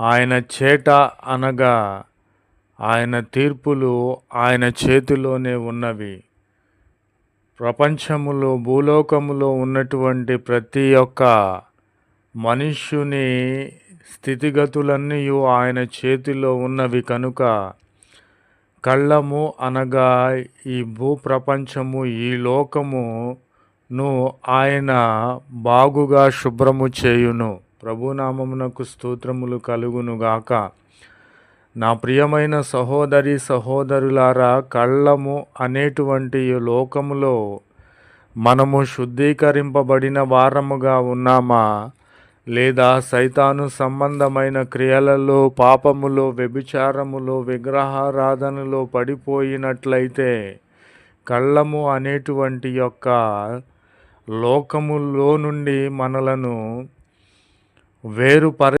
ఆయన చేట అనగా ఆయన తీర్పులు ఆయన చేతిలోనే ఉన్నవి. ప్రపంచములో భూలోకములో ఉన్నటువంటి ప్రతి ఒక్క మనుష్యుని స్థితిగతులన్నీ ఆయన చేతిలో ఉన్నవి కనుక కళ్ళము అనగా ఈ భూప్రపంచము ఈ లోకమును ఆయన బాగుగా శుభ్రము చేయును. ప్రభునామమునకు స్తోత్రములు కలుగునుగాక. నా ప్రియమైన సహోదరి సహోదరులారా కళ్ళము అనేటువంటి లోకములో మనము శుద్ధీకరింపబడిన వారముగా ఉన్నామా? లేదా సైతాను సంబంధమైన క్రియలలో పాపములో వ్యభిచారములో విగ్రహారాధనలో పడిపోయినట్లయితే కళ్ళము అనేటువంటి యొక్క లోకములో నుండి మనలను వేరుపర